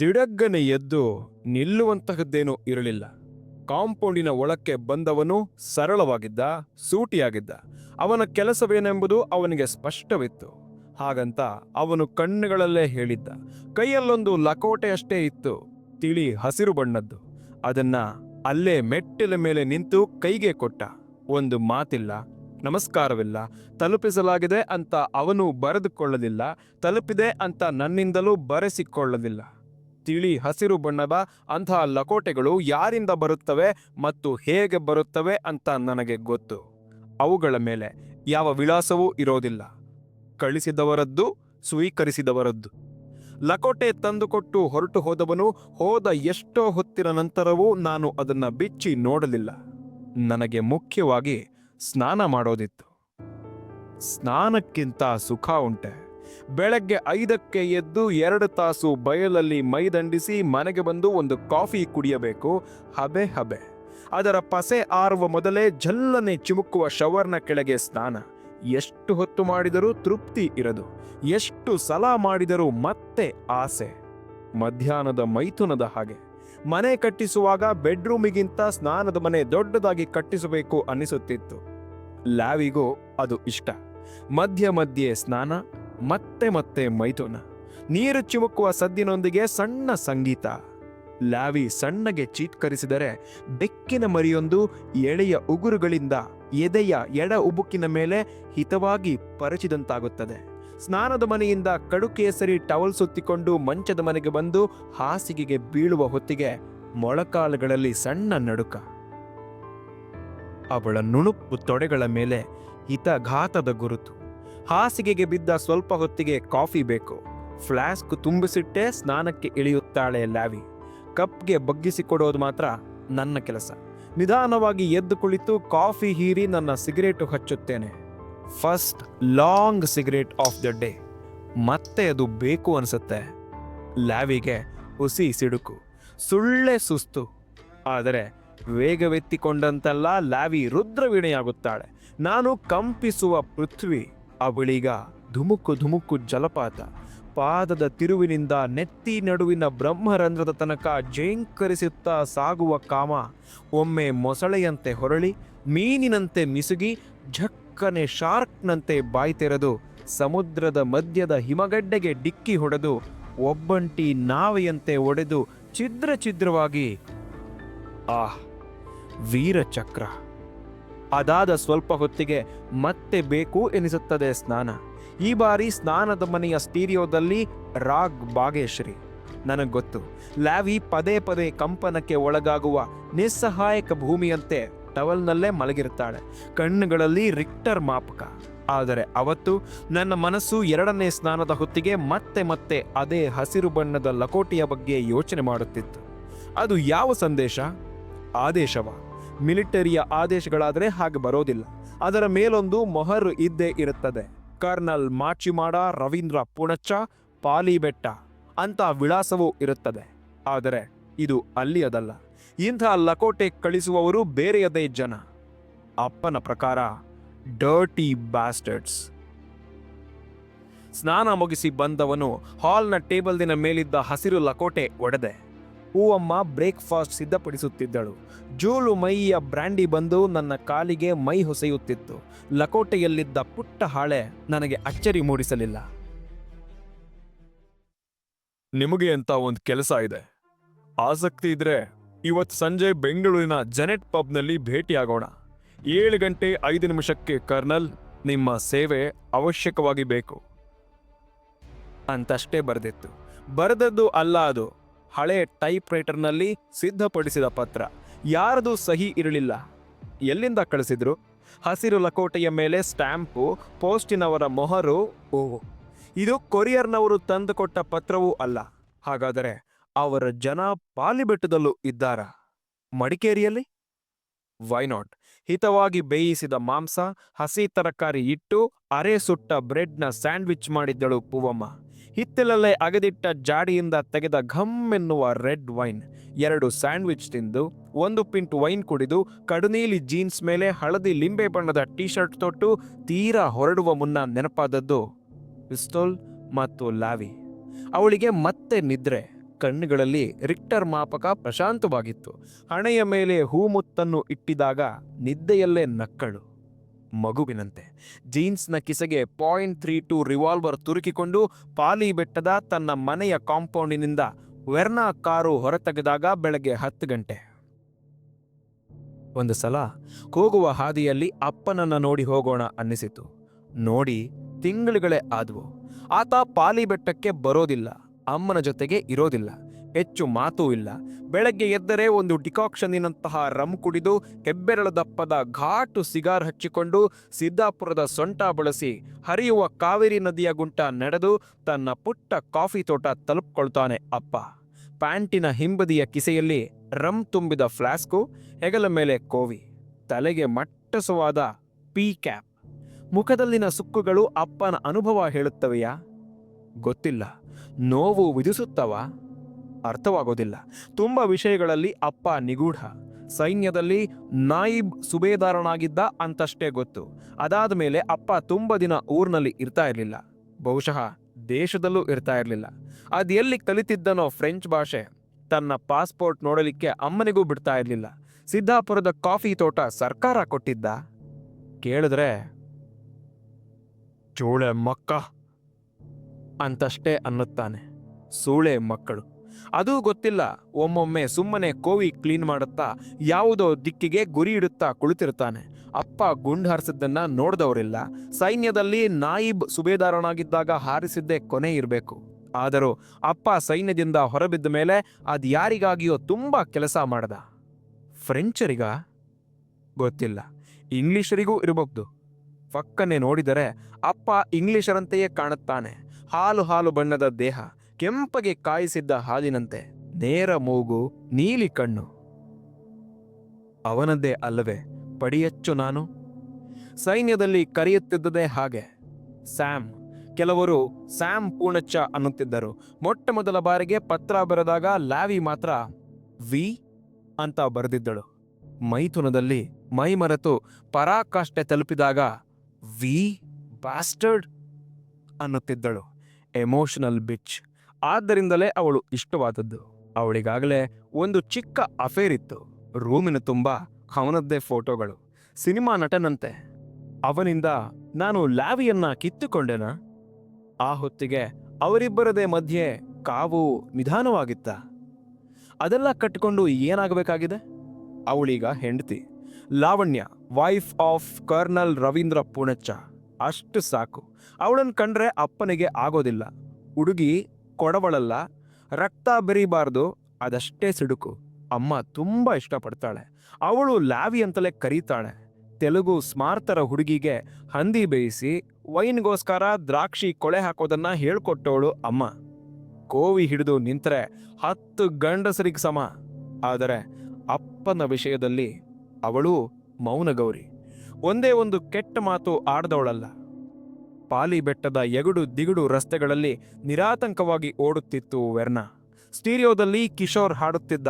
ದಿಡಗ್ಗನೆ ಎದ್ದು ನಿಲ್ಲುವಂತಹದ್ದೇನೂ ಇರಲಿಲ್ಲ. ಕಾಂಪೌಂಡಿನ ಒಳಕ್ಕೆ ಬಂದವನು ಸರಳವಾಗಿದ್ದ, ಸೂಟಿಯಾಗಿದ್ದ. ಅವನ ಕೆಲಸವೇನೆಂಬುದು ಅವನಿಗೆ ಸ್ಪಷ್ಟವಿತ್ತು. ಹಾಗಂತ ಅವನು ಕಣ್ಣುಗಳಲ್ಲೇ ಹೇಳಿದ್ದ. ಕೈಯಲ್ಲೊಂದು ಲಕೋಟೆಯಷ್ಟೇ ಇತ್ತು. ತಿಳಿ ಹಸಿರು ಬಣ್ಣದ್ದು. ಅದನ್ನ ಅಲ್ಲೇ ಮೆಟ್ಟಿಲ ಮೇಲೆ ನಿಂತು ಕೈಗೆ ಕೊಟ್ಟ. ಒಂದು ಮಾತಿಲ್ಲ, ನಮಸ್ಕಾರವಿಲ್ಲ, ತಲುಪಿಸಲಾಗಿದೆ ಅಂತ ಅವನು ಬರೆದುಕೊಳ್ಳಲಿಲ್ಲ, ತಲುಪಿದೆ ಅಂತ ನನ್ನಿಂದಲೂ ಬರೆಸಿಕೊಳ್ಳಲಿಲ್ಲ. ತಿಳಿ ಹಸಿರು ಬಣ್ಣದ ಅಂತಹ ಲಕೋಟೆಗಳು ಯಾರಿಂದ ಬರುತ್ತವೆ ಮತ್ತು ಹೇಗೆ ಬರುತ್ತವೆ ಅಂತ ನನಗೆ ಗೊತ್ತು. ಅವುಗಳ ಮೇಲೆ ಯಾವ ವಿಳಾಸವೂ ಇರೋದಿಲ್ಲ. ಕಳಿಸಿದವರದ್ದು, ಸ್ವೀಕರಿಸಿದವರದ್ದು. ಲಕೋಟೆ ತಂದುಕೊಟ್ಟು ಹೊರಟು ಹೋದವನು ಹೋದ ಎಷ್ಟೋ ಹೊತ್ತಿನ ನಂತರವೂ ನಾನು ಅದನ್ನು ಬಿಚ್ಚಿ ನೋಡಲಿಲ್ಲ. ನನಗೆ ಮುಖ್ಯವಾಗಿ ಸ್ನಾನ ಮಾಡೋದಿತ್ತು. ಸ್ನಾನಕ್ಕಿಂತ ಸುಖ ಉಂಟೆ. ಬೆಳಗ್ಗೆ ಐದಕ್ಕೆ ಎದ್ದು ಎರಡು ತಾಸು ಬಯಲಲ್ಲಿ ಮೈದಂಡಿಸಿ ಮನೆಗೆ ಬಂದು ಒಂದು ಕಾಫಿ ಕುಡಿಯಬೇಕು. ಹಬೆ ಹಬೆ. ಅದರ ಪಸೆ ಆರುವ ಮೊದಲೇ ಜಲ್ಲನೆ ಚಿಮುಕುವ ಶವರ್ನ ಕೆಳಗೆ ಸ್ನಾನ. ಎಷ್ಟು ಹೊತ್ತು ಮಾಡಿದರೂ ತೃಪ್ತಿ ಇರದು. ಎಷ್ಟು ಸಲ ಮಾಡಿದರೂ ಮತ್ತೆ ಆಸೆ. ಮಧ್ಯಾಹ್ನದ ಮೈಥುನದ ಹಾಗೆ. ಮನೆ ಕಟ್ಟಿಸುವಾಗ ಬೆಡ್ರೂಮಿಗಿಂತ ಸ್ನಾನದ ಮನೆ ದೊಡ್ಡದಾಗಿ ಕಟ್ಟಿಸಬೇಕು ಅನ್ನಿಸುತ್ತಿತ್ತು ಲ್ಯಾವಿಗೂ ಅದು ಇಷ್ಟ. ಮಧ್ಯ ಮಧ್ಯೆ ಸ್ನಾನ ಮತ್ತೆ ಮತ್ತೆ ಮೈಥುನ. ನೀರು ಚಿಮುಕುವ ಸದ್ದಿನೊಂದಿಗೆ ಸಣ್ಣ ಸಂಗೀತ. ಲಾವಿ ಸಣ್ಣಗೆ ಚೀತ್ಕರಿಸಿದರೆ ಬೆಕ್ಕಿನ ಮರಿಯೊಂದು ಎಳೆಯ ಉಗುರುಗಳಿಂದ ಎದೆಯ ಎಡ ಉಬುಕಿನ ಮೇಲೆ ಹಿತವಾಗಿ ಪರಚಿದಂತಾಗುತ್ತದೆ. ಸ್ನಾನದ ಮನೆಯಿಂದ ಕಡು ಕೇಸರಿ ಟವಲ್ ಸುತ್ತಿಕೊಂಡು ಮಂಚದ ಮನೆಗೆ ಬಂದು ಹಾಸಿಗೆಗೆ ಬೀಳುವ ಹೊತ್ತಿಗೆ ಮೊಳಕಾಲುಗಳಲ್ಲಿ ಸಣ್ಣ ನಡುಕ. ಅವಳ ನುಣುಪು ತೊಡೆಗಳ ಮೇಲೆ ಹಿತಘಾತದ ಗುರುತು. ಹಾಸಿಗೆಗೆ ಬಿದ್ದ ಸ್ವಲ್ಪ ಹೊತ್ತಿಗೆ ಕಾಫಿ ಬೇಕು. ಫ್ಲಾಸ್ಕ್ ತುಂಬಿಸಿಟ್ಟೇ ಸ್ನಾನಕ್ಕೆ ಇಳಿಯುತ್ತಾಳೆ ಲ್ಯಾವಿ. ಕಪ್ಗೆ ಬಗ್ಗಿಸಿಕೊಡೋದು ಮಾತ್ರ ನನ್ನ ಕೆಲಸ. ನಿಧಾನವಾಗಿ ಎದ್ದು ಕುಳಿತು ಕಾಫಿ ಹೀರಿ ನನ್ನ cigarette ಹಚ್ಚುತ್ತೇನೆ. First long cigarette of the day. ಮತ್ತೆ ಅದು ಬೇಕು ಅನಿಸುತ್ತೆ. ಲ್ಯಾವಿಗೆ ಹುಸಿ ಸಿಡುಕು. ಸುಳ್ಳೆ ಸುಸ್ತು. ಆದರೆ ವೇಗವೆತ್ತಿಕೊಂಡಂತೆಲ್ಲ ಲ್ಯಾವಿ ರುದ್ರವೀಣೆಯಾಗುತ್ತಾಳೆ. ನಾನು ಕಂಪಿಸುವ ಪೃಥ್ವಿ. ಅವಳೀಗ ಧುಮುಕು ಧುಮುಕು ಜಲಪಾತ. ಪಾದದ ತಿರುವಿನಿಂದ ನೆತ್ತಿ ನಡುವಿನ ಬ್ರಹ್ಮರಂಧ್ರದ ತನಕ ಜೇಂಕರಿಸುತ್ತಾ ಸಾಗುವ ಕಾಮ ಒಮ್ಮೆ ಮೊಸಳೆಯಂತೆ ಹೊರಳಿ, ಮೀನಿನಂತೆ ಮಿಸುಗಿ, ಝಕ್ಕನೆ ಶಾರ್ಕ್ನಂತೆ ಬಾಯಿ ತೆರೆದು ಸಮುದ್ರದ ಮಧ್ಯದ ಹಿಮಗಡ್ಡೆಗೆ ಡಿಕ್ಕಿ ಹೊಡೆದು ಒಬ್ಬಂಟಿ ನಾವೆಯಂತೆ ಒಡೆದು ಛಿದ್ರ ಛಿದ್ರವಾಗಿ, ಆಹ್, ವೀರಚಕ್ರ. ಅದಾದ ಸ್ವಲ್ಪ ಹೊತ್ತಿಗೆ ಮತ್ತೆ ಬೇಕು ಎನಿಸುತ್ತದೆ ಸ್ನಾನ. ಈ ಬಾರಿ ಸ್ನಾನದ ಮನೆಯ ಸ್ಟೀರಿಯೋದಲ್ಲಿ ರಾಗ್ ಬಾಗೇಶ್ರೀ. ನನಗೆ ಗೊತ್ತು. ಲ್ಯಾವಿ ಪದೇ ಪದೇ ಕಂಪನಕ್ಕೆ ಒಳಗಾಗುವ ನಿಸ್ಸಹಾಯಕ ಭೂಮಿಯಂತೆ ಟವಲ್ನಲ್ಲೇ ಮಲಗಿರ್ತಾಳೆ ಕಣ್ಣುಗಳಲ್ಲಿ ರಿಕ್ಟರ್ ಮಾಪಕ. ಆದರೆ ಅವತ್ತು ನನ್ನ ಮನಸ್ಸು ಎರಡನೇ ಸ್ನಾನದ ಹೊತ್ತಿಗೆ ಮತ್ತೆ ಮತ್ತೆ ಅದೇ ಹಸಿರು ಬಣ್ಣದ ಲಕೋಟಿಯ ಬಗ್ಗೆ ಯೋಚನೆ ಮಾಡುತ್ತಿತ್ತು. ಅದು ಯಾವ ಸಂದೇಶ? ಆದೇಶವ? ಮಿಲಿಟರಿಯ ಆದೇಶಗಳಾದರೆ ಹಾಗೆ ಬರೋದಿಲ್ಲ. ಅದರ ಮೇಲೊಂದು ಮೊಹರು ಇದ್ದೇ ಇರುತ್ತದೆ. ಕರ್ನಲ್ ಮಾಚಿಮಾಡ ರವೀಂದ್ರ ಪುಣಚ್ಚ, ಪಾಲಿಬೆಟ್ಟ ಅಂತ ವಿಳಾಸವೂ ಇರುತ್ತದೆ. ಆದರೆ ಇದು ಅಲ್ಲಿಯದಲ್ಲ. ಇಂಥ ಲಕೋಟೆ ಕಳಿಸುವವರು ಬೇರೆಯದೇ ಜನ. ಅಪ್ಪನ ಪ್ರಕಾರ, ಡರ್ಟಿ ಬ್ಯಾಸ್ಟರ್ಡ್ಸ್. ಸ್ನಾನ ಮುಗಿಸಿ ಬಂದವನು ಹಾಲ್ನ ಟೇಬಲ್ದಿನ ಮೇಲಿದ್ದ ಹಸಿರು ಲಕೋಟೆ ಒಡೆದೆ. ಹೂವಮ್ಮ ಬ್ರೇಕ್ಫಾಸ್ಟ್ ಸಿದ್ಧಪಡಿಸುತ್ತಿದ್ದಳು. ಜೂಲು ಮೈಯ ಬ್ರ್ಯಾಂಡಿ ಬಂದು ನನ್ನ ಕಾಲಿಗೆ ಮೈ ಹೊಸೆಯುತ್ತಿತ್ತು. ಲಕೋಟೆಯಲ್ಲಿದ್ದ ಪುಟ್ಟ ಹಾಳೆ ನನಗೆ ಅಚ್ಚರಿ ಮೂಡಿಸಲಿಲ್ಲ. ನಿಮಗೆ ಅಂತ ಒಂದು ಕೆಲಸ ಇದೆ? ಆಸಕ್ತಿ ಇದ್ರೆ ಇವತ್ತು ಸಂಜೆ ಬೆಂಗಳೂರಿನ ಜೆನೆಟ್ ಪಬ್ನಲ್ಲಿ ಭೇಟಿಯಾಗೋಣ. ಏಳು ಗಂಟೆ ಐದು ನಿಮಿಷಕ್ಕೆ ಕರ್ನಲ್, ನಿಮ್ಮ ಸೇವೆ ಅವಶ್ಯಕವಾಗಿ ಬೇಕು. ಅಂತಷ್ಟೇ ಬರೆದಿತ್ತು. ಬರೆದದ್ದು ಅಲ್ಲ ಅದು. ಹಳೆ ಟೈಪ್ ರೈಟರ್ನಲ್ಲಿ ಸಿದ್ಧಪಡಿಸಿದ ಪತ್ರ. ಯಾರದು ಸಹಿ ಇರಲಿಲ್ಲ. ಎಲ್ಲಿಂದ ಕಳಿಸಿದ್ರು? ಹಸಿರು ಲಕೋಟೆಯ ಮೇಲೆ ಸ್ಟ್ಯಾಂಪು, ಪೋಸ್ಟಿನವರ ಮೊಹರು, ಓ. ಇದು ಕೊರಿಯರ್ನವರು ತಂದುಕೊಟ್ಟ ಪತ್ರವೂ ಅಲ್ಲ. ಹಾಗಾದರೆ ಅವರ ಜನ ಪಾಲಿಬೆಟ್ಟದಲ್ಲೂ ಇದ್ದಾರಾ? ಮಡಿಕೇರಿಯಲ್ಲಿ? ವೈ ನಾಟ್ ಹಿತವಾಗಿ ಬೇಯಿಸಿದ ಮಾಂಸ, ಹಸಿ ತರಕಾರಿ ಇಟ್ಟು, ಅರೆ ಸುಟ್ಟ ಬ್ರೆಡ್ನ ಸ್ಯಾಂಡ್ವಿಚ್ ಮಾಡಿದ್ದಳು ಪೂವಮ್ಮ. ಹಿತ್ತಲಲ್ಲೇ ಅಗದಿಟ್ಟ ಜಾಡಿಯಿಂದ ತೆಗೆದ ಘಮ್ ಎನ್ನುವ ರೆಡ್ ವೈನ್. ಎರಡು ಸ್ಯಾಂಡ್ವಿಚ್ ತಿಂದು, ಒಂದು ಪಿಂಟ್ ವೈನ್ ಕುಡಿದು, ಕಡುನೀಲಿ ಜೀನ್ಸ್ ಮೇಲೆ ಹಳದಿ ಲಿಂಬೆ ಬಣ್ಣದ ಟೀ ಶರ್ಟ್ ತೊಟ್ಟು ತೀರಾ ಹೊರಡುವ ಮುನ್ನ ನೆನಪಾದದ್ದು ಪಿಸ್ತೋಲ್ ಮತ್ತು ಲಾವಿ. ಅವಳಿಗೆ ಮತ್ತೆ ನಿದ್ರೆ. ಕಣ್ಣುಗಳಲ್ಲಿ ರಿಕ್ಟರ್ ಮಾಪಕ ಪ್ರಶಾಂತವಾಗಿತ್ತು. ಹಣೆಯ ಮೇಲೆ ಹೂಮುತ್ತನ್ನು ಇಟ್ಟಿದಾಗ ನಿದ್ದೆಯಲ್ಲೇ ನಕ್ಕಳು. ಮಗುವಿನಂತೆ. ಜೀನ್ಸ್ನ ಕಿಸೆಗೆ ಪಾಯಿಂಟ್ ತ್ರೀ ಟು ರಿವಾಲ್ವರ್ ತುರುಕಿಕೊಂಡು ಪಾಲಿ ಬೆಟ್ಟದ ತನ್ನ ಮನೆಯ ಕಾಂಪೌಂಡಿನಿಂದ ವೆರ್ನಾ ಕಾರು ಹೊರತೆಗೆದಾಗ ಬೆಳಗ್ಗೆ ಹತ್ತು ಗಂಟೆ. ಒಂದು ಸಲ ಹೋಗುವ ಹಾದಿಯಲ್ಲಿ ಅಪ್ಪನನ್ನ ನೋಡಿ ಹೋಗೋಣ ಅನ್ನಿಸಿತು. ನೋಡಿ ತಿಂಗಳುಗಳೇ ಆದವು. ಆತ ಪಾಲಿ ಬೆಟ್ಟಕ್ಕೆ ಬರೋದಿಲ್ಲ, ಅಮ್ಮನ ಜೊತೆಗೆ ಇರೋದಿಲ್ಲ. ಹೆಚ್ಚು ಮಾತೂ ಇಲ್ಲ. ಬೆಳಗ್ಗೆ ಎದ್ದರೆ ಒಂದು ಡಿಕಾಕ್ಷನ್ನಿನಂತಹ ರಮ್ ಕುಡಿದು ಹೆಬ್ಬೆರಳ ದಪ್ಪದ ಘಾಟು ಸಿಗಾರ್ ಹಚ್ಚಿಕೊಂಡು ಸಿದ್ದಾಪುರದ ಸೊಂಟ ಬಳಸಿ ಹರಿಯುವ ಕಾವೇರಿ ನದಿಯ ಗುಂಟ ನಡೆದು ತನ್ನ ಪುಟ್ಟ ಕಾಫಿ ತೋಟ ತಲುಪ್ಕೊಳ್ತಾನೆ ಅಪ್ಪ. ಪ್ಯಾಂಟಿನ ಹಿಂಬದಿಯ ಕಿಸೆಯಲ್ಲಿ ರಮ್ ತುಂಬಿದ ಫ್ಲಾಸ್ಕು, ಹೆಗಲ ಮೇಲೆ ಕೋವಿ, ತಲೆಗೆ ಮಟ್ಟಸವಾದ ಪೀ ಕ್ಯಾಪ್. ಮುಖದಲ್ಲಿನ ಸುಕ್ಕುಗಳು ಅಪ್ಪನ ಅನುಭವ ಹೇಳುತ್ತವೆಯಾ? ಗೊತ್ತಿಲ್ಲ. ನೋವು ವಿಧಿಸುತ್ತವಾ? ಅರ್ಥವಾಗೋದಿಲ್ಲ. ತುಂಬ ವಿಷಯಗಳಲ್ಲಿ ಅಪ್ಪ ನಿಗೂಢ. ಸೈನ್ಯದಲ್ಲಿ ನಾಯಿಬ್ ಸುಬೇದಾರನಾಗಿದ್ದ ಅಂತಷ್ಟೇ ಗೊತ್ತು. ಅದಾದ ಮೇಲೆ ಅಪ್ಪ ತುಂಬ ದಿನ ಊರಿನಲ್ಲಿ ಇರ್ತಾ ಇರಲಿಲ್ಲ. ಬಹುಶಃ ದೇಶದಲ್ಲೂ ಇರ್ತಾ ಇರಲಿಲ್ಲ. ಅದು ಎಲ್ಲಿ ಕಲಿತಿದ್ದನೋ ಫ್ರೆಂಚ್ ಭಾಷೆ. ತನ್ನ ಪಾಸ್ಪೋರ್ಟ್ ನೋಡಲಿಕ್ಕೆ ಅಮ್ಮನಿಗೂ ಬಿಡ್ತಾ ಇರಲಿಲ್ಲ. ಸಿದ್ದಾಪುರದ ಕಾಫಿ ತೋಟ ಸರ್ಕಾರ ಕೊಟ್ಟಿದ್ದ? ಕೇಳಿದ್ರೆ, ಚೋಳೆ ಮಕ್ಕ ಅಂತಷ್ಟೇ ಅನ್ನುತ್ತಾನೆ. ಸೂಳೆ ಮಕ್ಕಳು. ಅದೂ ಗೊತ್ತಿಲ್ಲ. ಒಮ್ಮೊಮ್ಮೆ ಸುಮ್ಮನೆ ಕೋವಿ ಕ್ಲೀನ್ ಮಾಡುತ್ತಾ ಯಾವುದೋ ದಿಕ್ಕಿಗೆ ಗುರಿ ಇಡುತ್ತಾ ಕುಳಿತಿರ್ತಾನೆ. ಅಪ್ಪ ಗುಂಡು ಹಾರಿಸಿದ್ದನ್ನ ನೋಡ್ದವರಿಲ್ಲ. ಸೈನ್ಯದಲ್ಲಿ ನಾಯಿಬ್ ಸುಬೇದಾರನಾಗಿದ್ದಾಗ ಹಾರಿಸಿದ್ದೇ ಕೊನೆ ಇರಬೇಕು. ಆದರೂ ಅಪ್ಪ ಸೈನ್ಯದಿಂದ ಹೊರಬಿದ್ದ ಮೇಲೆ ಅದು ಯಾರಿಗಾಗಿಯೋ ತುಂಬಾ ಕೆಲಸ ಮಾಡದ. ಫ್ರೆಂಚರಿಗ? ಗೊತ್ತಿಲ್ಲ. ಇಂಗ್ಲಿಷರಿಗೂ ಇರಬಹುದು. ಫಕ್ಕನೆ ನೋಡಿದರೆ ಅಪ್ಪ ಇಂಗ್ಲಿಷರಂತೆಯೇ ಕಾಣುತ್ತಾನೆ. ಹಾಲು ಹಾಲು ಬಣ್ಣದ ದೇಹ. ಕೆಂಪಗೆ ಕಾಯಿಸಿದ್ದ ಹಾಲಿನಂತೆ ನೇರ ಮೂಗು, ನೀಲಿ ಕಣ್ಣು. ಅವನದ್ದೇ ಅಲ್ಲವೇ, ಪಡಿಯಚ್ಚು ನಾನು? ಸೈನ್ಯದಲ್ಲಿ ಕರೆಯುತ್ತಿದ್ದದೇ ಹಾಗೆ. ಸ್ಯಾಮ್, ಕೆಲವರು ಸ್ಯಾಮ್ ಪೂರ್ಣಚ್ಚ ಅನ್ನುತ್ತಿದ್ದರು. ಮೊಟ್ಟ ಮೊದಲ ಬಾರಿಗೆ ಪತ್ರ ಬರೆದಾಗ ಲ್ಯಾವಿ ಮಾತ್ರ ವಿ ಅಂತ ಬರೆದಿದ್ದಳು. ಮೈಥುನದಲ್ಲಿ ಮೈ ಮರೆತು ಪರಾಕಾಷ್ಠೆ ತಲುಪಿದಾಗ ವಿ ಬಾಸ್ಟರ್ಡ್ ಅನ್ನುತ್ತಿದ್ದಳು. Emotional bitch. ಆದ್ದರಿಂದಲೇ ಅವಳು ಇಷ್ಟವಾದದ್ದು. ಅವಳಿಗಾಗಲೇ ಒಂದು ಚಿಕ್ಕ ಅಫೇರ್ ಇತ್ತು. ರೂಮಿನ ತುಂಬ ಅವನದ್ದೇ ಫೋಟೋಗಳು. ಸಿನಿಮಾ ನಟನಂತೆ. ಅವನಿಂದ ನಾನು ಲಾವಿಯನ್ನ ಕಿತ್ತುಕೊಂಡೆನ? ಆ ಹೊತ್ತಿಗೆ ಅವರಿಬ್ಬರದೇ ಮಧ್ಯೆ ಕಾವು ನಿಧಾನವಾಗಿತ್ತ. ಅದೆಲ್ಲ ಕಟ್ಟಿಕೊಂಡು ಏನಾಗಬೇಕಾಗಿದೆ? ಅವಳೀಗ ಹೆಂಡತಿ. Lavanya wife of colonel Ravindra Punacha. ಅಷ್ಟು ಸಾಕು. ಅವಳನ್ನು ಕಂಡ್ರೆ ಅಪ್ಪನಿಗೆ ಆಗೋದಿಲ್ಲ. ಹುಡುಗಿ ಕೊಡವಳಲ್ಲ. ರಕ್ತ ಬೆರೀಬಾರ್ದು, ಅದಷ್ಟೇ ಸಿಡುಕು. ಅಮ್ಮ ತುಂಬ ಇಷ್ಟಪಡ್ತಾಳೆ. ಅವಳು ಲ್ಯಾವಿ ಅಂತಲೇ ಕರೀತಾಳೆ. ತೆಲುಗು ಸ್ಮಾರ್ತರ ಹುಡುಗಿಗೆ ಹಂದಿ ಬೇಯಿಸಿ, ವೈನ್ಗೋಸ್ಕರ ದ್ರಾಕ್ಷಿ ಕೊಳೆ ಹಾಕೋದನ್ನ ಹೇಳ್ಕೊಟ್ಟವಳು ಅಮ್ಮ. ಕೋವಿ ಹಿಡಿದು ನಿಂತರೆ ಹತ್ತು ಗಂಡಸರಿಗೆ ಸಮ. ಆದರೆ ಅಪ್ಪನ ವಿಷಯದಲ್ಲಿ ಅವಳು ಮೌನಗೌರಿ. ಒಂದೇ ಒಂದು ಕೆಟ್ಟ ಮಾತು ಆಡ್ದವಳಲ್ಲ. ಪಾಲಿ ಬೆಟ್ಟದ ಎಗುಡು ದಿಗುಡು ರಸ್ತೆಗಳಲ್ಲಿ ನಿರಾತಂಕವಾಗಿ ಓಡುತ್ತಿತ್ತು ವೆರ್ನ. ಸ್ಟೀರಿಯೋದಲ್ಲಿ ಕಿಶೋರ್ ಹಾಡುತ್ತಿದ್ದ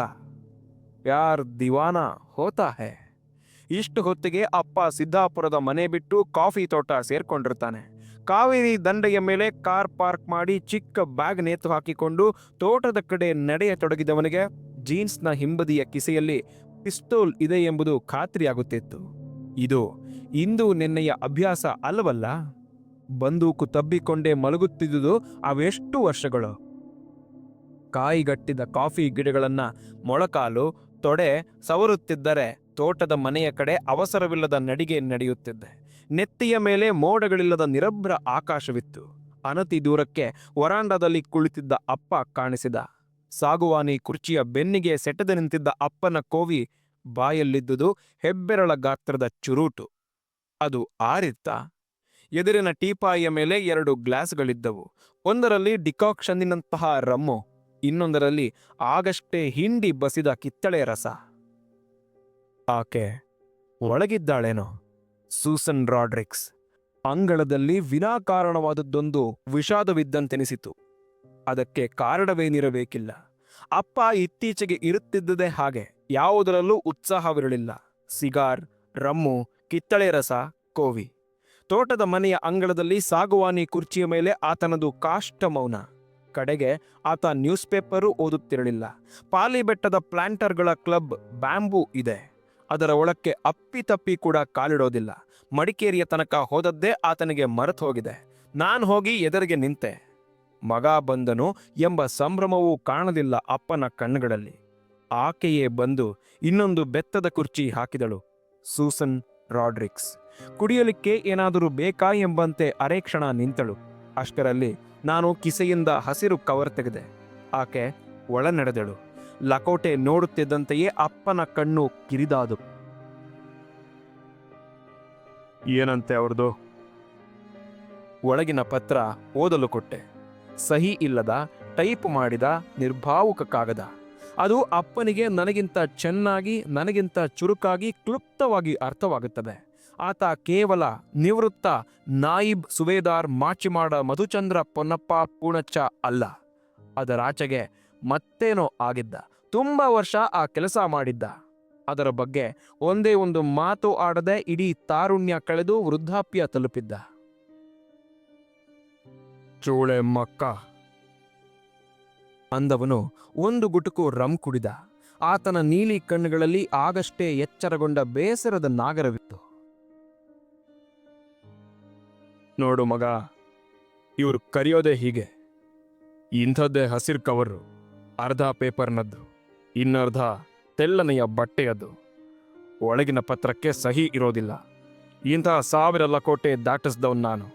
ಪ್ಯಾರ್ ದಿವಾನ ಹೋತಾ ಹೇ? ಇಷ್ಟು ಹೊತ್ತಿಗೆ ಅಪ್ಪ ಸಿದ್ದಾಪುರದ ಮನೆ ಬಿಟ್ಟು ಕಾಫಿ ತೋಟ ಸೇರ್ಕೊಂಡಿರ್ತಾನೆ. ಕಾವೇರಿ ದಂಡೆಯ ಮೇಲೆ ಕಾರ್ ಪಾರ್ಕ್ ಮಾಡಿ ಚಿಕ್ಕ ಬ್ಯಾಗ್ ನೇತು ಹಾಕಿಕೊಂಡು ತೋಟದ ಕಡೆ ನಡೆಯತೊಡಗಿದವನಿಗೆ ಜೀನ್ಸ್ನ ಹಿಂಬದಿಯ ಕಿಸೆಯಲ್ಲಿ ಪಿಸ್ತೂಲ್ ಇದೆ ಎಂಬುದು ಖಾತ್ರಿಯಾಗುತ್ತಿತ್ತು. ಇದು ಇಂದು ನಿನ್ನೆಯ ಅಭ್ಯಾಸ ಅಲ್ಲವಲ್ಲ? ಬಂದೂಕು ತಬ್ಬಿಕೊಂಡೇ ಮಲಗುತ್ತಿದ್ದುದು ಅವೆಷ್ಟು ವರ್ಷಗಳು? ಕಾಯಿಗಟ್ಟಿದ ಕಾಫಿ ಗಿಡಗಳನ್ನ ಮೊಳಕಾಲು, ತೊಡೆ ಸವರುತ್ತಿದ್ದರೆ ತೋಟದ ಮನೆಯ ಕಡೆ ಅವಸರವಿಲ್ಲದ ನಡಿಗೆ ನಡೆಯುತ್ತಿದ್ದೆ. ನೆತ್ತಿಯ ಮೇಲೆ ಮೋಡಗಳಿಲ್ಲದ ನಿರಭ್ರ ಆಕಾಶವಿತ್ತು. ಅನತಿ ದೂರಕ್ಕೆ ವರಾಂಡದಲ್ಲಿ ಕುಳಿತಿದ್ದ ಅಪ್ಪ ಕಾಣಿಸಿದ. ಸಾಗುವಾನಿ ಕುರ್ಚಿಯ ಬೆನ್ನಿಗೆ ಸೆಟೆದು ನಿಂತಿದ್ದ ಅಪ್ಪನ ಕೋವಿ ಬಾಯಲ್ಲಿದ್ದುದು ಹೆಬ್ಬೆರಳ ಗಾತ್ರದ ಚುರುಟು. ಅದು ಆರಿತ್ತ? ಎದುರಿನ ಟೀಪಾಯಿಯ ಮೇಲೆ ಎರಡು ಗ್ಲಾಸ್ಗಳಿದ್ದವು. ಒಂದರಲ್ಲಿ ಡಿಕಾಕ್ಷನ್ನಿನಂತಹ ರಮ್ಮು, ಇನ್ನೊಂದರಲ್ಲಿ ಆಗಷ್ಟೇ ಹಿಂಡಿ ಬಸಿದ ಕಿತ್ತಳೆ ರಸ. ಆಕೆ ಒಳಗಿದ್ದಾಳೇನೋ? ಸೂಸನ್ ರಾಡ್ರಿಕ್ಸ್. ಅಂಗಳದಲ್ಲಿ ವಿನಾಕಾರಣವಾದದ್ದೊಂದು ವಿಷಾದವಿದ್ದಂತೆನಿಸಿತು. ಅದಕ್ಕೆ ಕಾರಣವೇನಿರಬೇಕಿಲ್ಲ. ಅಪ್ಪ ಇತ್ತೀಚೆಗೆ ಇರುತ್ತಿದ್ದುದೇ ಹಾಗೆ, ಯಾವುದರಲ್ಲೂ ಉತ್ಸಾಹವಿರಲಿಲ್ಲ. ಸಿಗಾರ್, ರಮ್ಮು, ಕಿತ್ತಳೆ ರಸ, ಕೋವಿ. ತೋಟದ ಮನೆಯ ಅಂಗಳದಲ್ಲಿ ಸಾಗುವಾನಿ ಕುರ್ಚಿಯ ಮೇಲೆ ಆತನದು ಕಾಷ್ಟ ಮೌನ. ಕಡೆಗೆ ಆತ ನ್ಯೂಸ್ ಪೇಪರು ಓದುತ್ತಿರಲಿಲ್ಲ. ಪಾಲಿ ಬೆಟ್ಟದ ಪ್ಲಾಂಟರ್ಗಳ ಕ್ಲಬ್ ಬ್ಯಾಂಬೂ ಇದೆ. ಅದರ ಒಳಕ್ಕೆ ಅಪ್ಪಿತಪ್ಪಿ ಕೂಡ ಕಾಲಿಡೋದಿಲ್ಲ. ಮಡಿಕೇರಿಯ ತನಕ ಹೋದದ್ದೇ ಆತನಿಗೆ ಮರೆತು ಹೋಗಿದೆ. ನಾನು ಹೋಗಿ ಎದುರಿಗೆ ನಿಂತೆ. ಮಗ ಬಂದನು ಎಂಬ ಸಂಭ್ರಮವೂ ಕಾಣಲಿಲ್ಲ ಅಪ್ಪನ ಕಣ್ಣುಗಳಲ್ಲಿ ಆಕೆಯೇ ಬಂದು ಇನ್ನೊಂದು ಬೆತ್ತದ ಕುರ್ಚಿ ಹಾಕಿದಳು. ಸೂಸನ್ ರಾಡ್ರಿಕ್ಸ್. ಕುಡಿಯಲಿಕ್ಕೆ ಏನಾದರೂ ಬೇಕಾ ಎಂಬಂತೆ ಅರೇಕ್ಷಣ ನಿಂತಳು. ಅಷ್ಟರಲ್ಲಿ ನಾನು ಕಿಸೆಯಿಂದ ಹಸಿರು ಕವರ್ ತೆಗೆದೆ. ಆಕೆ ಒಳ ನಡೆದಳು ಲಕೋಟೆ ನೋಡುತ್ತಿದ್ದಂತೆಯೇ ಅಪ್ಪನ ಕಣ್ಣು ಕಿರಿದಾದು. ಏನಂತೆ ಅವ್ರದ್ದು ಒಳಗಿನ ಪತ್ರ ಓದಲು ಕೊಟ್ಟೆ. ಸಹಿ ಇಲ್ಲದ, ಟೈಪ್ ಮಾಡಿದ, ನಿರ್ಭಾವುಕ ಕಾಗದ. ಅದು ಅಪ್ಪನಿಗೆ ನನಗಿಂತ ಚೆನ್ನಾಗಿ, ನನಗಿಂತ ಚುರುಕಾಗಿ, ಕ್ಲುಪ್ತವಾಗಿ ಅರ್ಥವಾಗುತ್ತದೆ. ಆತ ಕೇವಲ ನಿವೃತ್ತ ನಾಯಿಬ್ ಸುಬೇದಾರ್ ಮಾಚಿಮಾಡ ಮಧುಚಂದ್ರ ಪೊನ್ನಪ್ಪ ಪೂಣಚ್ಚ ಅಲ್ಲ. ಅದರಾಚೆಗೆ ಮತ್ತೇನೋ ಆಗಿದ್ದ. ತುಂಬ ವರ್ಷ ಆ ಕೆಲಸ ಮಾಡಿದ್ದ. ಅದರ ಬಗ್ಗೆ ಒಂದೇ ಒಂದು ಮಾತು ಆಡದೆ ಇಡೀ ತಾರುಣ್ಯ ಕಳೆದು ವೃದ್ಧಾಪ್ಯ ತಲುಪಿದ್ದ. ಚೋಳೆ ಮಕ್ಕ. ಅಂದವನು ಒಂದು ಗುಟುಕು ರಂ ಕುಡಿದ. ಆತನ ನೀಲಿ ಕಣ್ಣುಗಳಲ್ಲಿ ಆಗಷ್ಟೇ ಎಚ್ಚರಗೊಂಡ ಬೇಸರದ ನಾಗರವಿತ್ತು. ನೋಡು ಮಗ, ಇವರು ಕರೆಯೋದೇ ಹೀಗೆ. ಇಂಥದ್ದೇ ಹಸಿರು ಕವರು, ಅರ್ಧ ಪೇಪರ್ನದ್ದು ಇನ್ನರ್ಧ ತೆಲ್ಲನೆಯ ಬಟ್ಟೆಯದ್ದು ಒಳಗಿನ ಪತ್ರಕ್ಕೆ ಸಹಿ ಇರೋದಿಲ್ಲ. ಇಂತಹ ಸಾವಿರ ಲಕೋಟೆ ದಾಟಿಸ್ದವನ್ ನಾನು.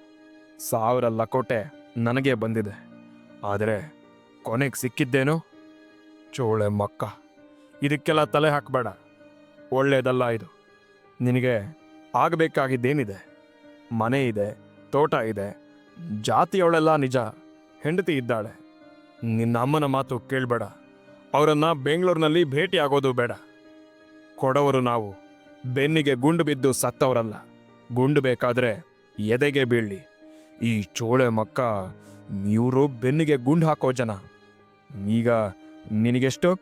ಸಾವಿರ ಲಕೋಟೆ ನನಗೆ ಬಂದಿದೆ. ಆದರೆ ಕೊನೆಗೆ ಸಿಕ್ಕಿದ್ದೇನು? ಚೋಳೆ ಮಕ್ಕ. ಇದಕ್ಕೆಲ್ಲ ತಲೆ ಹಾಕಬೇಡ. ಒಳ್ಳೆಯದಲ್ಲ ಇದು. ನಿನಗೆ ಆಗಬೇಕಾಗಿದ್ದೇನಿದೆ. ಮನೆ ಇದೆ. ತೋಟ ಇದೆ. ಜಾತಿಯವಳೆಲ್ಲ ನಿಜ. ಹೆಂಡತಿ ಇದ್ದಾಳೆ. ನಿನ್ನ ಅಮ್ಮನ ಮಾತು ಕೇಳಬೇಡ. ಅವರನ್ನು ಬೆಂಗಳೂರಿನಲ್ಲಿ ಭೇಟಿ ಆಗೋದು ಬೇಡ. ಕೊಡವರು ನಾವು. ಬೆನ್ನಿಗೆ ಗುಂಡು ಬಿದ್ದು ಸತ್ತವರಲ್ಲ. ಗುಂಡು ಬೇಕಾದ್ರೆ ಎದೆಗೆ ಬೀಳ್ಲಿ. ಈ ಚೋಳೆ ಮಕ್ಕ, ಇವರು ಬೆನ್ನಿಗೆ ಗುಂಡು ಹಾಕೋ ಜನ. ಈಗ ನಿನಗೆಷ್ಟು?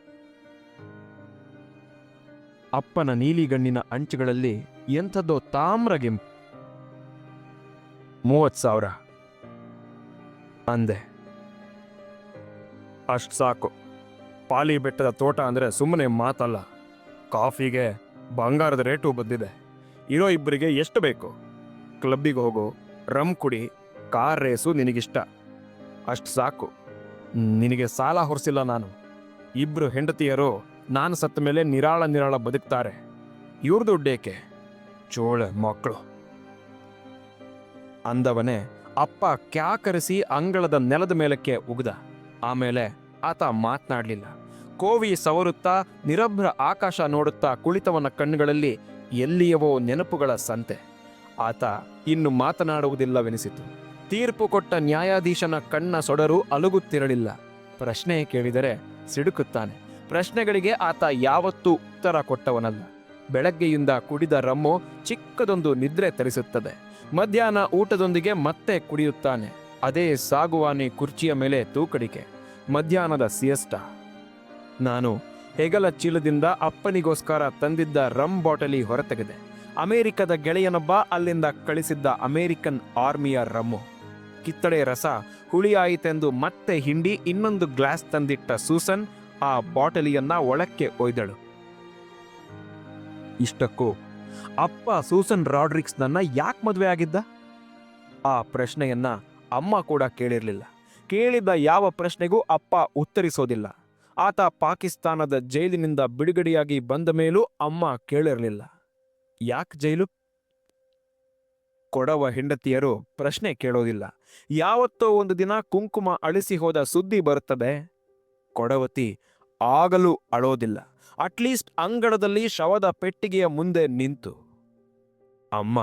ಅಪ್ಪನ ನೀಲಿಗಣ್ಣಿನ ಅಂಚುಗಳಲ್ಲಿ ಎಂಥದ್ದೋ ತಾಮ್ರಗೆಂಪು ಮೂವತ್ತು ಸಾವಿರ. ಅಂದೆ. ಅಷ್ಟು ಸಾಕು. ಪಾಲಿ ಬೆಟ್ಟದ ತೋಟ ಅಂದರೆ ಸುಮ್ಮನೆ ಮಾತಲ್ಲ. ಕಾಫಿಗೆ ಬಂಗಾರದ ರೇಟು ಬಂದಿದೆ. ಇರೋ ಇಬ್ಬರಿಗೆ ಎಷ್ಟು ಬೇಕು? ಕ್ಲಬ್ಬಿಗೆ ಹೋಗು ರಮ್ ಕುಡಿ, ಕಾರ್ ರೇಸು ನಿನಗಿಷ್ಟ. ಅಷ್ಟು ಸಾಕು. ನಿನಗೆ ಸಾಲ ಹೊರಿಸಿಲ್ಲ ನಾನು. ಇಬ್ಬರು ಹೆಂಡತಿಯರು ನಾನು ಸತ್ತ ಮೇಲೆ ನಿರಾಳ ನಿರಾಳ ಬದುಕ್ತಾರೆ. ಇವ್ರ ದುಡ್ಡೇಕೆ? ಚೋಳೆ ಮಕ್ಕಳು ಅಂದವನೇ, ಅಪ್ಪ ಕ್ಯಾಕರಿಸಿ ಅಂಗಳದ ನೆಲದ ಮೇಲಕ್ಕೆ ಉಗ್ದ. ಆಮೇಲೆ ಆತ ಮಾತನಾಡಲಿಲ್ಲ. ಕೋವಿ ಸವರುತ್ತಾ, ನಿರಭ್ರ ಆಕಾಶ ನೋಡುತ್ತಾ ಕುಳಿತವನ ಕಣ್ಣುಗಳಲ್ಲಿ ಎಲ್ಲಿಯವೋ ನೆನಪುಗಳ ಸಂತೆ. ಆತ ಇನ್ನು ಮಾತನಾಡುವುದಿಲ್ಲವೆನಿಸಿತು. ತೀರ್ಪು ಕೊಟ್ಟ ನ್ಯಾಯಾಧೀಶನ ಕಣ್ಣ ಸೊಡರು ಅಲುಗುತ್ತಿರಲಿಲ್ಲ. ಪ್ರಶ್ನೆ ಕೇಳಿದರೆ ಸಿಡುಕುತ್ತಾನೆ. ಪ್ರಶ್ನೆಗಳಿಗೆ ಆತ ಯಾವತ್ತೂ ಉತ್ತರ ಕೊಟ್ಟವನಲ್ಲ. ಬೆಳಗ್ಗೆಯಿಂದ ಕುಡಿದ ರಮ್ಮು ಚಿಕ್ಕದೊಂದು ನಿದ್ರೆ ತರಿಸುತ್ತದೆ. ಮಧ್ಯಾಹ್ನ ಊಟದೊಂದಿಗೆ ಮತ್ತೆ ಕುಡಿಯುತ್ತಾನೆ. ಅದೇ ಸಾಗುವಾನಿ ಕುರ್ಚಿಯ ಮೇಲೆ ತೂಕಡಿಕೆ. ಮಧ್ಯಾಹ್ನದ ಸಿಯಸ್ಟ. ನಾನು ಹೆಗಲ ಚೀಲದಿಂದ ಅಪ್ಪನಿಗೋಸ್ಕರ ತಂದಿದ್ದ ರಮ್ ಬಾಟಲಿ ಹೊರತೆಗೆದೆ. ಅಮೆರಿಕದ ಗೆಳೆಯನೊಬ್ಬ ಅಲ್ಲಿಂದ ಕಳಿಸಿದ್ದ ಅಮೆರಿಕನ್ ಆರ್ಮಿಯ ರಮ್ಮು. ಕಿತ್ತಳೆ ರಸ ಹುಳಿಯಾಯಿತೆಂದು ಮತ್ತೆ ಹಿಂಡಿ ಇನ್ನೊಂದು ಗ್ಲಾಸ್ ತಂದಿಟ್ಟ ಸೂಸನ್ ಆ ಬಾಟಲಿಯನ್ನ ಒಳಕ್ಕೆ ಒಯ್ದಳು. ಇಷ್ಟಕ್ಕೂ ಅಪ್ಪ ಸೂಸನ್ ರಾಡ್ರಿಕ್ಸ್ನನ್ನ ಯಾಕೆ ಮದುವೆ ಆಗಿದ್ದ? ಆ ಪ್ರಶ್ನೆಯನ್ನ ಅಮ್ಮ ಕೂಡ ಕೇಳಿರಲಿಲ್ಲ. ಕೇಳಿದ ಯಾವ ಪ್ರಶ್ನೆಗೂ ಅಪ್ಪ ಉತ್ತರಿಸೋದಿಲ್ಲ. ಆತ ಪಾಕಿಸ್ತಾನದ ಜೈಲಿನಿಂದ ಬಿಡುಗಡೆಯಾಗಿ ಬಂದ ಮೇಲೂ ಅಮ್ಮ ಕೇಳಿರಲಿಲ್ಲ. ಯಾಕೆ ಜೈಲು? ಕೊಡವ ಹೆಂಡತಿಯರು ಪ್ರಶ್ನೆ ಕೇಳೋದಿಲ್ಲ. ಯಾವತ್ತೋ ಒಂದು ದಿನ ಕುಂಕುಮ ಅಳಿಸಿ ಹೋದ ಸುದ್ದಿ ಬರುತ್ತದೆ. ಕೊಡವತಿ ಆಗಲೂ ಅಳೋದಿಲ್ಲ. ಅಟ್ಲೀಸ್ಟ್ ಅಂಗಳದಲ್ಲಿ ಶವದ ಪೆಟ್ಟಿಗೆಯ ಮುಂದೆ ನಿಂತು. ಅಮ್ಮ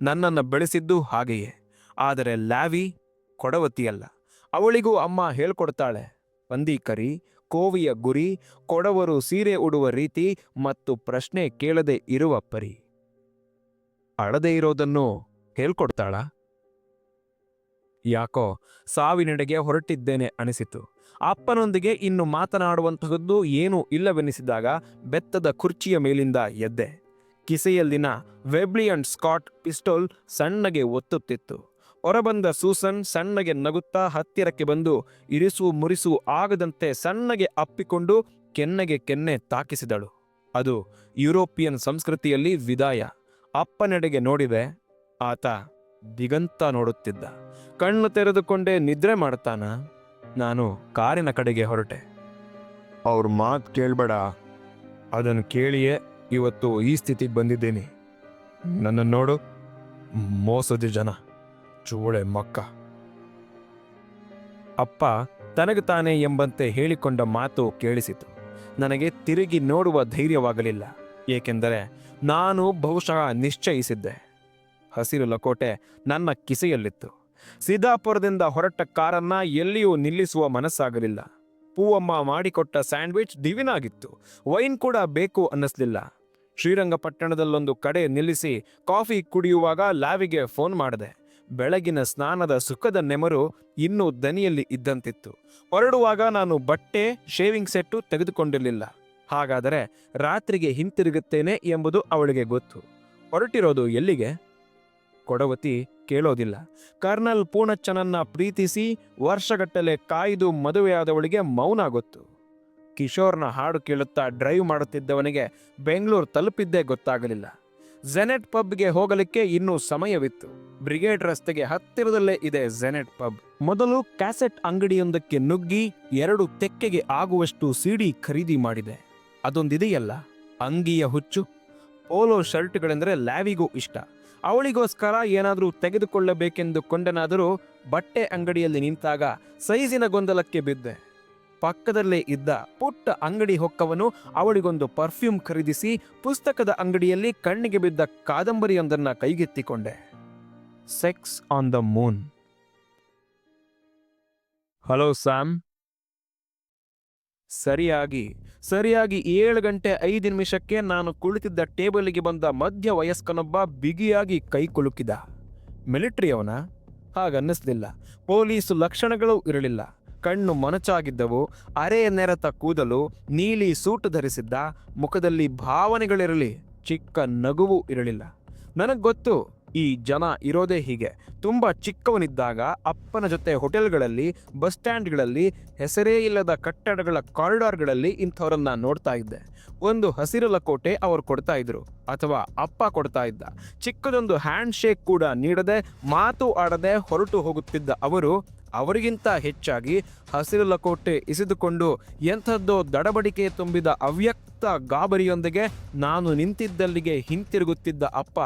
ನನ್ನನ್ನು ಬೆಳೆಸಿದ್ದು ಹಾಗೆಯೇ, ಆದರೆ ಲ್ಯಾವಿ ಕೊಡವತಿಯಲ್ಲ. ಅವಳಿಗೂ ಅಮ್ಮ ಹೇಳ್ಕೊಡ್ತಾಳೆ ಪಂದೀಕರಿ ಕೋವಿಯ ಗುರಿ, ಕೊಡವರು ಸೀರೆ ಉಡುವ ರೀತಿ ಮತ್ತು ಪ್ರಶ್ನೆ ಕೇಳದೆ ಇರುವ ಪರಿ. ಅಳದೆ ಇರೋದನ್ನು ಹೇಳ್ಕೊಡ್ತಾಳ? ಯಾಕೋ, ಸಾವಿನೆಡೆಗೆ ಹೊರಟಿದ್ದೇನೆ ಅನಿಸಿತು. ಅಪ್ಪನೊಂದಿಗೆ ಇನ್ನು ಮಾತನಾಡುವಂತಹದ್ದು ಏನೂ ಇಲ್ಲವೆನಿಸಿದಾಗ ಬೆತ್ತದ ಕುರ್ಚಿಯ ಮೇಲಿಂದ ಎದ್ದೆ. ಕಿಸೆಯಲ್ಲಿನ ಅಂಡ್ ಸ್ಕಾಟ್ ಪಿಸ್ಟೋಲ್ ಸಣ್ಣಗೆ ಒತ್ತುತ್ತಿತ್ತು. ಹೊರಬಂದ ಸೂಸನ್ ಸಣ್ಣಗೆ ನಗುತ್ತಾ ಹತ್ತಿರಕ್ಕೆ ಬಂದು ಇರಿಸು ಮುರಿಸು ಆಗದಂತೆ ಸಣ್ಣಗೆ ಅಪ್ಪಿಕೊಂಡು ಕೆನ್ನೆಗೆ ಕೆನ್ನೆ ತಾಕಿಸಿದಳು. ಅದು ಯುರೋಪಿಯನ್ ಸಂಸ್ಕೃತಿಯಲ್ಲಿ ವಿದಾಯ. ಅಪ್ಪನೆಡೆಗೆ ನೋಡಿದೆ, ಆತ ದಿಗಂತ ನೋಡುತ್ತಿದ್ದ. ಕಣ್ಣು ತೆರೆದುಕೊಂಡೇ ನಿದ್ರೆ ಮಾಡ್ತಾನ? ನಾನು ಕಾರಿನ ಕಡೆಗೆ ಹೊರಟೆ. ಅವ್ರ ಮಾತು ಕೇಳಬೇಡ. ಅದನ್ನು ಕೇಳಿಯೇ ಇವತ್ತು ಈ ಸ್ಥಿತಿಗೆ ಬಂದಿದ್ದೀನಿ. ನನ್ನ ನೋಡು, ಮೋಸದ ಜನ, ಚೂಳೆ ಮಕ್ಕ. ಅಪ್ಪ ತನಗೆ ತಾನೇ ಎಂಬಂತೆ ಹೇಳಿಕೊಂಡ ಮಾತು ಕೇಳಿಸಿತು. ನನಗೆ ತಿರುಗಿ ನೋಡುವ ಧೈರ್ಯವಾಗಲಿಲ್ಲ. ಏಕೆಂದರೆ ನಾನು ಬಹುಶಃ ನಿಶ್ಚಯಿಸಿದ್ದೆ. ಹಸಿರು ಲಕೋಟೆ ನನ್ನ ಕಿಸೆಯಲ್ಲಿತ್ತು. ಸಿದ್ದಾಪುರದಿಂದ ಹೊರಟ ಕಾರನ್ನ ಎಲ್ಲಿಯೂ ನಿಲ್ಲಿಸುವ ಮನಸ್ಸಾಗಲಿಲ್ಲ. ಪೂವಮ್ಮ ಮಾಡಿಕೊಟ್ಟ ಸ್ಯಾಂಡ್ವಿಚ್ ದಿವಿನಾಗಿತ್ತು. ವೈನ್ ಕೂಡ ಬೇಕು ಅನ್ನಿಸ್ಲಿಲ್ಲ. ಶ್ರೀರಂಗಪಟ್ಟಣದಲ್ಲೊಂದು ಕಡೆ ನಿಲ್ಲಿಸಿ ಕಾಫಿ ಕುಡಿಯುವಾಗ ಲಾವಿಗೆ ಫೋನ್ ಮಾಡಿದೆ. ಬೆಳಗಿನ ಸ್ನಾನದ ಸುಖದ ನೆಮರು ಇನ್ನೂ ದನಿಯಲ್ಲಿ ಇದ್ದಂತಿತ್ತು. ಹೊರಡುವಾಗ ನಾನು ಬಟ್ಟೆ, ಶೇವಿಂಗ್ ಸೆಟ್ಟು ತೆಗೆದುಕೊಂಡಿರಲಿಲ್ಲ. ಹಾಗಾದರೆ ರಾತ್ರಿಗೆ ಹಿಂತಿರುಗುತ್ತೇನೆ ಎಂಬುದು ಅವಳಿಗೆ ಗೊತ್ತು. ಹೊರಟಿರೋದು ಎಲ್ಲಿಗೆ? ಕೊಡವತಿ ಕೇಳೋದಿಲ್ಲ. ಕರ್ನಲ್ ಪೂಣಚ್ಚನನ್ನ ಪ್ರೀತಿಸಿ ವರ್ಷಗಟ್ಟಲೆ ಕಾಯ್ದು ಮದುವೆಯಾದವಳಿಗೆ ಮೌನ ಗೊತ್ತು ಕಿಶೋರ್ನ ಹಾಡು ಕೇಳುತ್ತಾ ಡ್ರೈವ್ ಮಾಡುತ್ತಿದ್ದವನಿಗೆ ಬೆಂಗಳೂರು ತಲುಪಿದ್ದೇ ಗೊತ್ತಾಗಲಿಲ್ಲ. ಝೆನೆಟ್ ಪಬ್ಗೆ ಹೋಗಲಿಕ್ಕೆ ಇನ್ನೂ ಸಮಯವಿತ್ತು. ಬ್ರಿಗೇಡ್ ರಸ್ತೆಗೆ ಹತ್ತಿರದಲ್ಲೇ ಇದೆ ಝೆನೆಟ್ ಪಬ್. ಮೊದಲು ಕ್ಯಾಸೆಟ್ ಅಂಗಡಿಯೊಂದಕ್ಕೆ ನುಗ್ಗಿ ಎರಡು ತೆಕ್ಕೆಗೆ ಆಗುವಷ್ಟು ಸಿಡಿ ಖರೀದಿ ಮಾಡಿದೆ. ಅದೊಂದಿದೆಯಲ್ಲ? ಅಂಗಿಯ ಹುಚ್ಚು? ಪೋಲೋ ಶರ್ಟ್ಗಳೆಂದರೆ ಲ್ಯಾವಿಗೂ ಇಷ್ಟ. ಅವಳಿಗೋಸ್ಕರ ಏನಾದರೂ ತೆಗೆದುಕೊಳ್ಳಬೇಕೆಂದು ಕೊಂಡನಾದರೂ ಬಟ್ಟೆ ಅಂಗಡಿಯಲ್ಲಿ ನಿಂತಾಗ ಸೈಜಿನ ಗೊಂದಲಕ್ಕೆ ಬಿದ್ದೆ. ಪಕ್ಕದಲ್ಲೇ ಇದ್ದ ಪುಟ್ಟ ಅಂಗಡಿ ಹೊಕ್ಕವನು ಅವಳಿಗೊಂದು ಪರ್ಫ್ಯೂಮ್ ಖರೀದಿಸಿ ಪುಸ್ತಕದ ಅಂಗಡಿಯಲ್ಲಿ ಕಣ್ಣಿಗೆ ಬಿದ್ದ ಕಾದಂಬರಿಯೊಂದನ್ನು ಕೈಗೆತ್ತಿಕೊಂಡೆ. Sex on the moon. Hello, Sam. ಸರಿಯಾಗಿ ಸರಿಯಾಗಿ ಏಳು ಗಂಟೆ ಐದು ನಿಮಿಷಕ್ಕೆ ನಾನು ಕುಳಿತಿದ್ದ ಟೇಬಲಿಗೆ ಬಂದ ಮಧ್ಯ ವಯಸ್ಕನೊಬ್ಬ ಬಿಗಿಯಾಗಿ ಕೈ ಕುಲುಕಿದ. ಮಿಲಿಟ್ರಿಯವನ ಹಾಗನ್ನಿಸ್ಲಿಲ್ಲ. ಪೊಲೀಸು ಲಕ್ಷಣಗಳು ಇರಲಿಲ್ಲ. ಕಣ್ಣು ಮೊನಚಾಗಿದ್ದವು. ಅರೆ ನೆರೆತ ಕೂದಲು, ನೀಲಿ ಸೂಟು ಧರಿಸಿದ್ದ, ಮುಖದಲ್ಲಿ ಭಾವನೆಗಳಿರಲಿ, ಚಿಕ್ಕ ನಗುವು ಇರಲಿಲ್ಲ. ನನಗೆ ಗೊತ್ತು ಈ ಜನ ಇರೋದೇ ಹೀಗೆ. ತುಂಬ ಚಿಕ್ಕವನಿದ್ದಾಗ ಅಪ್ಪನ ಜೊತೆ ಹೋಟೆಲ್ಗಳಲ್ಲಿ, ಬಸ್ ಸ್ಟ್ಯಾಂಡ್ಗಳಲ್ಲಿ, ಹೆಸರೇ ಇಲ್ಲದ ಕಟ್ಟಡಗಳ ಕಾರಿಡಾರ್ಗಳಲ್ಲಿ ಇಂಥವರನ್ನ ನೋಡ್ತಾ ಇದ್ದೆ. ಒಂದು ಹಸಿರು ಲಕೋಟೆ ಅವರು ಕೊಡ್ತಾ ಇದ್ರು, ಅಥವಾ ಅಪ್ಪ ಕೊಡ್ತಾ ಇದ್ದ. ಚಿಕ್ಕದೊಂದು ಹ್ಯಾಂಡ್ ಶೇಕ್ ಕೂಡ ನೀಡದೆ, ಮಾತು ಆಡದೆ ಹೊರಟು ಹೋಗುತ್ತಿದ್ದ ಅವರು, ಅವರಿಗಿಂತ ಹೆಚ್ಚಾಗಿ ಹಸಿರು ಲಕೋಟೆ ಇಸಿದುಕೊಂಡು ಎಂಥದ್ದೋ ದಡಬಡಿಕೆ ತುಂಬಿದ ಅವ್ಯಕ್ತ ಗಾಬರಿಯೊಂದಿಗೆ ನಾನು ನಿಂತಿದ್ದಲ್ಲಿಗೆ ಹಿಂತಿರುಗುತ್ತಿದ್ದ ಅಪ್ಪ.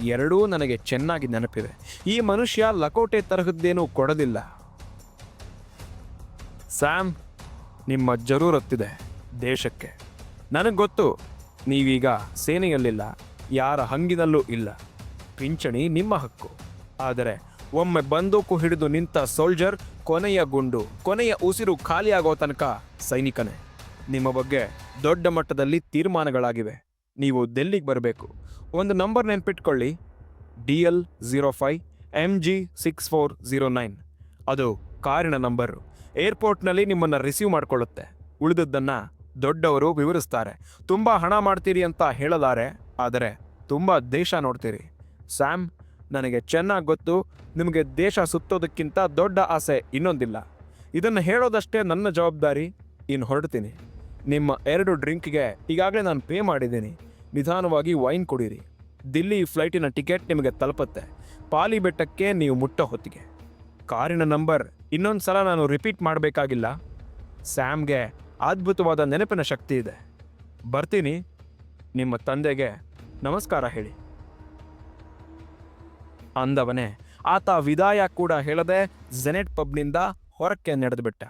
ಎರಡೂ ನನಗೆ ಚೆನ್ನಾಗಿ ನೆನಪಿವೆ. ಈ ಮನುಷ್ಯ ಲಕೋಟೆ ತರಹದ್ದೇನೂ ಕೊಡಲಿಲ್ಲ. ಸ್ಯಾಮ್, ನಿಮ್ಮ ಜರೂರತ್ತಿದೆ ದೇಶಕ್ಕೆ. ನನಗೆ ಗೊತ್ತು, ನೀವೀಗ ಸೇನೆಯಲ್ಲಿಲ್ಲ, ಯಾರ ಹಂಗಿನಲ್ಲೂ ಇಲ್ಲ. ಪಿಂಚಣಿ ನಿಮ್ಮ ಹಕ್ಕು. ಆದರೆ ಒಮ್ಮೆ ಬಂದೂಕು ಹಿಡಿದು ನಿಂತ ಸೋಲ್ಜರ್, ಕೊನೆಯ ಗುಂಡು, ಕೊನೆಯ ಉಸಿರು ಖಾಲಿಯಾಗೋ ತನಕ ಸೈನಿಕನೇ. ನಿಮ್ಮ ಬಗ್ಗೆ ದೊಡ್ಡ ಮಟ್ಟದಲ್ಲಿ ತೀರ್ಮಾನಗಳಾಗಿವೆ. ನೀವು ದೆಲ್ಲಿಗೆ ಬರಬೇಕು? ಒಂದು ನಂಬರ್ ನೆನ್ಪಿಟ್ಕೊಳ್ಳಿ. D L zero five M G six four zero nine. ಅದು ಕಾರಿನ ನಂಬರು. ಏರ್ಪೋರ್ಟ್ನಲ್ಲಿ ನಿಮ್ಮನ್ನು ರಿಸೀವ್ ಮಾಡಿಕೊಳ್ಳುತ್ತೆ. ಉಳಿದದ್ದನ್ನು ದೊಡ್ಡವರು ವಿವರಿಸ್ತಾರೆ. ತುಂಬ ಹಣ ಮಾಡ್ತೀರಿ ಅಂತ ಹೇಳಲಾರೆ, ಆದರೆ ತುಂಬ ದೇಶ ನೋಡ್ತೀರಿ. ಸ್ಯಾಮ್, ನನಗೆ ಚೆನ್ನಾಗಿ ಗೊತ್ತು. ನಿಮಗೆ ದೇಶ ಸುತ್ತೋದಕ್ಕಿಂತ ದೊಡ್ಡ ಆಸೆ ಇನ್ನೊಂದಿಲ್ಲ. ಇದನ್ನು ಹೇಳೋದಷ್ಟೇ ನನ್ನ ಜವಾಬ್ದಾರಿ. ಇನ್ನು ಹೊರಡ್ತೀನಿ. ನಿಮ್ಮ ಎರಡು ಡ್ರಿಂಕ್ಗೆ ಈಗಾಗಲೇ ನಾನು ಪೇ ಮಾಡಿದ್ದೀನಿ. ನಿಧಾನವಾಗಿ ವೈನ್ ಕುಡೀರಿ. ದಿಲ್ಲಿ ಫ್ಲೈಟಿನ ಟಿಕೆಟ್ ನಿಮಗೆ ತಲುಪುತ್ತೆ. ಪಾಲಿ ಬೆಟ್ಟಕ್ಕೆ ನೀವು ಮುಟ್ಟೋ ಹೊತ್ತಿಗೆ. ಕಾರಿನ ನಂಬರ್ ಇನ್ನೊಂದು ಸಲ ನಾನು ರಿಪೀಟ್ ಮಾಡಬೇಕಾಗಿಲ್ಲ. ಸ್ಯಾಮ್ಗೆ ಅದ್ಭುತವಾದ ನೆನಪಿನ ಶಕ್ತಿ ಇದೆ. ಬರ್ತೀನಿ. ನಿಮ್ಮ ತಂದೆಗೆ ನಮಸ್ಕಾರ ಹೇಳಿ. ಅಂದವನೇ, ಆತ ವಿದಾಯ ಕೂಡ ಹೇಳದೆ ಝೆನೆಟ್ ಪಬ್ನಿಂದ ಹೊರಕ್ಕೆ ನಡೆದುಬಿಟ್ಟ.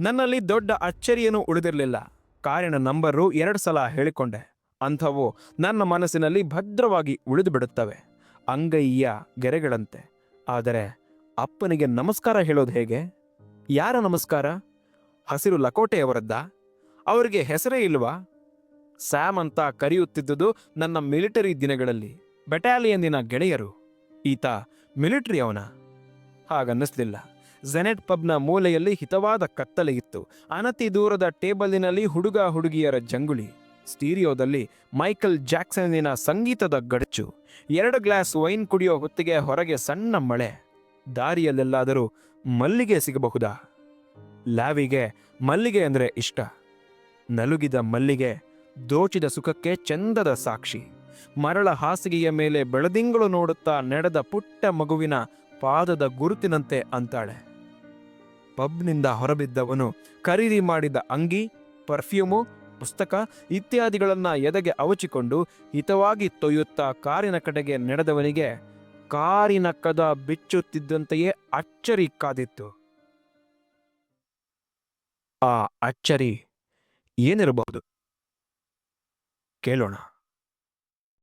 ನನ್ನಲ್ಲಿ ದೊಡ್ಡ ಅಚ್ಚರಿಯೇನೂ ಉಳಿದಿರಲಿಲ್ಲ. ಕಾರಿನ ನಂಬರು ಎರಡು ಸಲ ಹೇಳಿಕೊಂಡೆ. ಅಂಥವು ನನ್ನ ಮನಸ್ಸಿನಲ್ಲಿ ಭದ್ರವಾಗಿ ಉಳಿದು ಬಿಡುತ್ತವೆ ಅಂಗೈಯ ಗೆರೆಗಳಂತೆ. ಆದರೆ ಅಪ್ಪನಿಗೆ ನಮಸ್ಕಾರ ಹೇಳೋದು ಹೇಗೆ? ಯಾರ ನಮಸ್ಕಾರ? ಹಸಿರು ಲಕೋಟೆಯವರದ್ದ? ಅವರಿಗೆ ಹೆಸರೇ ಇಲ್ವಾ? ಸ್ಯಾಮ್ ಅಂತ ಕರೆಯುತ್ತಿದ್ದುದು ನನ್ನ ಮಿಲಿಟರಿ ದಿನಗಳಲ್ಲಿ. ಬೆಟಾಲಿಯನ್ನಿನ ಗೆಳೆಯರು. ಈತ ಮಿಲಿಟರಿ ಅವನ? ಹಾಗನ್ನಿಸ್ಲಿಲ್ಲ. ಝೆನೆಟ್ ಪಬ್ನ ಮೂಲೆಯಲ್ಲಿ ಹಿತವಾದ ಕತ್ತಲೆ ಇತ್ತು. ಅನತಿ ದೂರದ ಟೇಬಲಿನಲ್ಲಿ ಹುಡುಗ ಹುಡುಗಿಯರ ಜಂಗುಳಿ. ಸ್ಟೀರಿಯೋದಲ್ಲಿ ಮೈಕಲ್ ಜಾಕ್ಸನ್ನಿನ ಸಂಗೀತದ ಗಡಚು. ಎರಡು ಗ್ಲಾಸ್ ವೈನ್ ಕುಡಿಯೋ ಹೊತ್ತಿಗೆ ಹೊರಗೆ ಸಣ್ಣ ಮಳೆ. ದಾರಿಯಲ್ಲೆಲ್ಲಾದರೂ ಮಲ್ಲಿಗೆ ಸಿಗಬಹುದಾ? ಲ್ಯಾವಿಗೆ ಮಲ್ಲಿಗೆ ಅಂದರೆ ಇಷ್ಟ. ನಲುಗಿದ ಮಲ್ಲಿಗೆ ದೋಚಿದ ಸುಖಕ್ಕೆ ಚಂದದ ಸಾಕ್ಷಿ. ಮರಳ ಹಾಸಿಗೆಯ ಮೇಲೆ ಬೆಳದಿಂಗಳು ನೋಡುತ್ತಾ ನಡೆದ ಪುಟ್ಟ ಮಗುವಿನ ಪಾದದ ಗುರುತಿನಂತೆ ಅಂತಾಳೆ. ಪಬ್ನಿಂದ ಹೊರಬಿದ್ದವನು ಖರೀದಿ ಮಾಡಿದ ಅಂಗಿ, ಪರ್ಫ್ಯೂಮು ಪುಸ್ತಕ ಇತ್ಯಾದಿಗಳನ್ನು ಎದೆಗೆ ಅವಚಿಕೊಂಡು ಹಿತವಾಗಿ ತೊಯ್ಯುತ್ತಾ ಕಾರಿನ ಕಡೆಗೆ ನಡೆದವನಿಗೆ ಕಾರಿನ ಕದ ಬಿಚ್ಚುತ್ತಿದ್ದಂತೆಯೇ ಅಚ್ಚರಿ ಕಾದಿತ್ತು. ಆ ಅಚ್ಚರಿ ಏನಿರಬಹುದು? ಕೇಳೋಣ.